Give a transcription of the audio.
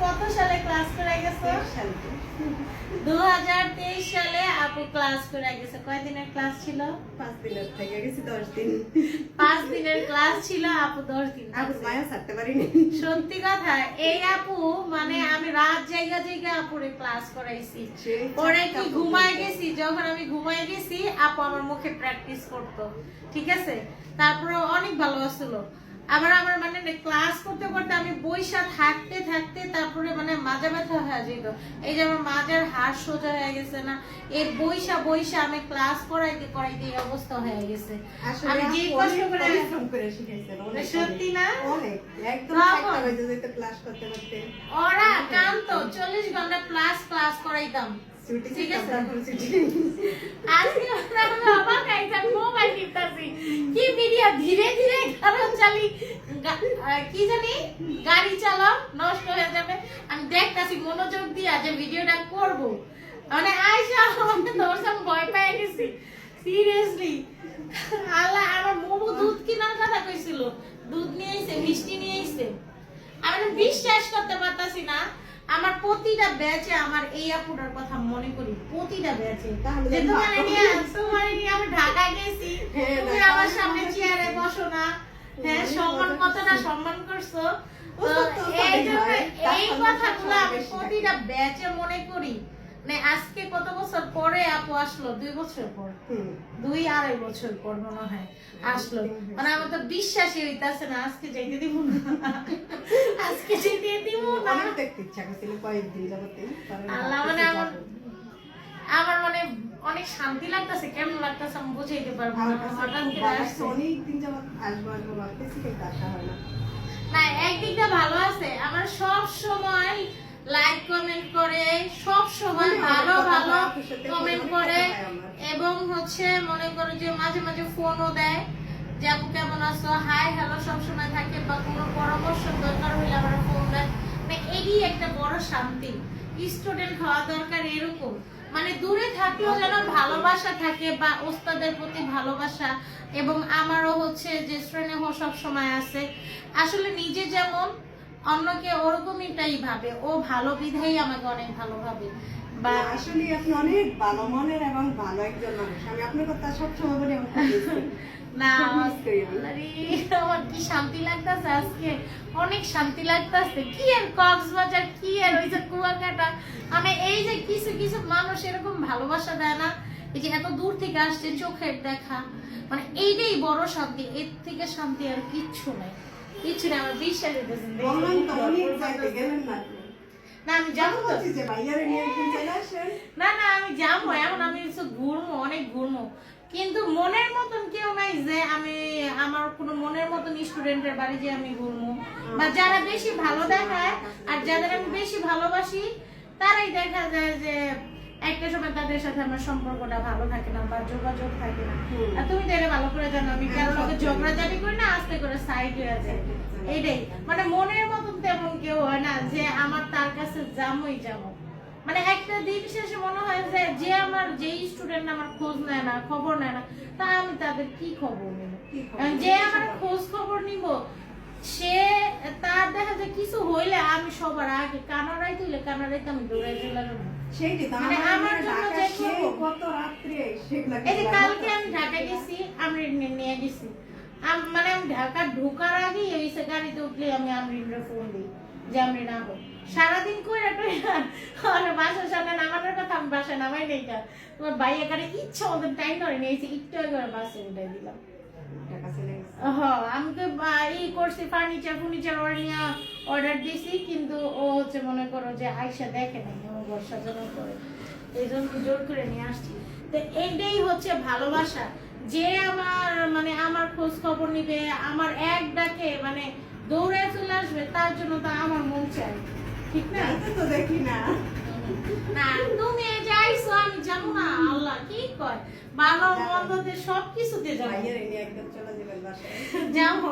কত সালে ক্লাস করে গেছো? দু হাজার তেইশ সালে আপু ক্লাস করে গেছে। কয়দিনের ক্লাস ছিল? পাঁচ দিনের থেকে গেছি দশ দিন। পাঁচ দিনের ক্লাস ছিল আপু দশ দিন থাকছে। মায়া ছাড়তে পারিনি। সত্যি কথা এই আপু মানে আমি রাত জায়গা জায়গা আপুরে ক্লাস করাইছি। পরে কি ঘুমায় গেছি? যখন আমি ঘুমায় গেছি আপু আমার মুখে প্র্যাকটিস করতো। ঠিক আছে? তারপরে অনেক ভালো আসছিল আবার আমার মানে ক্লাস করতে করতে আমি বইসা থাকতে থাকতে তারপরে মানে মাজা ব্যথা হয়ে যেত। এই যে আমার মাজার হাড় সোজা হয়ে গেছে না এই বইসা বইসা আমি ক্লাস করাইতে করাইতে এই অবস্থা হয়ে গেছে। আমি যে কষ্ট করে পরিশ্রম করে শিখাইছেন, সত্যি না? অনেক। একদম ক্লাস করতে করতে। ওরা কান্ত চল্লিশ ঘণ্টা প্লাস ক্লাস করাইতাম। ঠিক আছে। আজকে আমরা হলো অবাক মোবাইল টিপতাছি। কি ভিডিও ধীরে ধীরে গাড়ি চালি কি জানি? গাড়ি চালাও নষ্ট হয়ে যাবে। আমি দেখতাছি মনোযোগ দিয়া যে ভিডিওটা করব। মানে আয়সা আমাকে ভয় পেয়ে গেছি। সিরিয়াসলি আল্লাহ আমার মোমো দুধ কেনার কথা কইছিল। দুধ নিয়ে আইছে মিষ্টি নিয়ে আইছে। আমি বিশ্বাস করতে পারতাছি না। আমার প্রতিটা ব্যাচে আমার এই আপুটার কথা মনে করি প্রতিটা ব্যাচে তাহলে যে তোমার নিয়ে তোমার নিয়ে আমি ঢাকা গেছি। হ্যাঁ, তুমি আমার সামনে চেয়ারে বসো না। হ্যাঁ সম্মান মজা কতটা সম্মান করছ? এই হয়, সম্মান কথাগুলো আমি প্রতিটা ব্যাচে মনে করি। মানে আজকে কত বছর পরে আপু আসলো? দুই বছর পর। দুই আড়াই বছর পর মনে হয় আসলো। মানে আমার তো বিশ্বাসই হইতাছে না আজকে যাইতে দিব না। আজকে যেতে দিব না অনেক দেখতে ইচ্ছা করছিল কয়েকদিন যাবতীয়। পরে আল্লাহ মানে আমার। আমার মানে অনেক শান্তি লাগতেছে কেমন লাগতেছে আমি বুঝাইতে পারব না হঠাৎ করে ভালো আসছে। লাগছে, অনেকদিন যাবত আসব আসব ভাবতেছি কিন্তু আসা হয় না না একদিকটা ভালো আছে আমার সব সময় লাইক কমেন্ট করে সব সময় ভালো ভালো কমেন্ট করে। এবং হচ্ছে মনে করো যে মাঝে মাঝে ফোনও দেয় যে আপু কেমন আছো হাই হ্যালো সব সময় থাকে বা কোনো পরামর্শ দরকার হলে আমার মানে এটি একটা বড় শান্তি। স্টুডেন্ট হওয়া দরকার এরকম। মানে দূরে থাকলেও যেন ভালোবাসা থাকে বা ওস্তাদের প্রতি ভালোবাসা এবং আমারও হচ্ছে যে স্নেহ সব সময় আছে। আসলে নিজে যেমন, অন্যকে ওরকমইটাই ভাবে। ও ভালো বিধাই আমাকে অনেক ভালো ভাবে। বা আসলে আপনি অনেক ভালো মনের এবং ভালো একজন মানুষ। আমি আপনার কথা সবসময় বলি। না আমার কি শান্তি লাগতাছে আজকে? অনেক শান্তি লাগতাছে। কি আর কক্সবাজার কি আর ওই যে কুয়াকাটা? এই যে কিছু কিছু মানুষ এরকম ভালোবাসা দেয় না এই যে এত দূর থেকে আসছে চোখের দেখা। মানে এইটাই বড় শান্তি এর থেকে শান্তি আর কিচ্ছু নাই। কিচ্ছু নেই আমার বিশ্বাস হইতেছে না। বললাম তো অনেক যাইতে গেলেন না আপনি। না আমি যাব তো। বলছি যে ভাইয়ারে নিয়ে একদিন চলে আসেন না না আমি যাব। এখন আমি ঘুরবো অনেক ঘুরবো কিন্তু মনের মতন কেউ নাই যে আমি আমার কোনো মনের মতন স্টুডেন্টের বাড়ি যে আমি ঘুরবো বা যারা বেশি ভালো দেখায় আর যাদের আমি বেশি ভালোবাসি তারাই দেখা যায় যে একটা সময় তাদের সাথে আমার সম্পর্কটা ভালো থাকে না বা যোগাযোগ থাকে না। আর তুমি তো এটা ভালো করে জানো আমি কারোর হ্যাঁ, ঝগড়াঝাটি করি না আস্তে করে সাইড হয়ে যায়। এইটাই। মানে মনের মতন তেমন কেউ হয় না যে আমার তার কাছে যামই যাব। মানে একটা দিন শেষে মনে হয় যে যে আমার যেই স্টুডেন্ট আমার খোঁজ নেয় না খবর নেয় না তা আমি তাদের কি খবর নেব? যে আমার খোঁজ খবর নিব সে তার দেখা যায় কিছু হইলে আমি সবার আগে কানাডাই তুলে কানাডাইতে আমি দৌড়াই চলে যাব। তো মানে। কালকে আমি ঢাকা গেছি আমি নিয়ে গেছি। মানে আমি ঢাকা ঢোকার আগে ওই গাড়িতে উঠলে আমি আমরিনরে ফোন দিই যে আমি না হোক সারাদিন কইরা আর বাসার সামনে নামানোর কথা আমি বাসায় নামাই নেই কা তোমার বাইরে কারে ইচ্ছা মতন টাইম ধরে নিয়েছি একটু ওরা বাসে উঠে দিলাম। আমি তো ই করছি ফার্নিচার ফার্নিচার অর্ডার অর্ডার দিছি কিন্তু ও হচ্ছে মনে করো যে আয়সা দেখে নাই আমার ঘর সাজানো করে এই জন্য জোর করে নিয়ে আসছি। তো এইটাই হচ্ছে ভালোবাসা। যে আমার মানে আমার খোঁজ খবর নিবে আমার এক ডাকে মানে দৌড়ে চলে আসবে তার জন্য তো আমার মন চাই ঠিক না? তো দেখি না। না তুমি এই আমি জানো না আল্লাহ কি কয়? ভালো মন্দতে সব কিছুতে যাব। ভাইয়ারে একদম চলে যাবেন বাসায়। যাব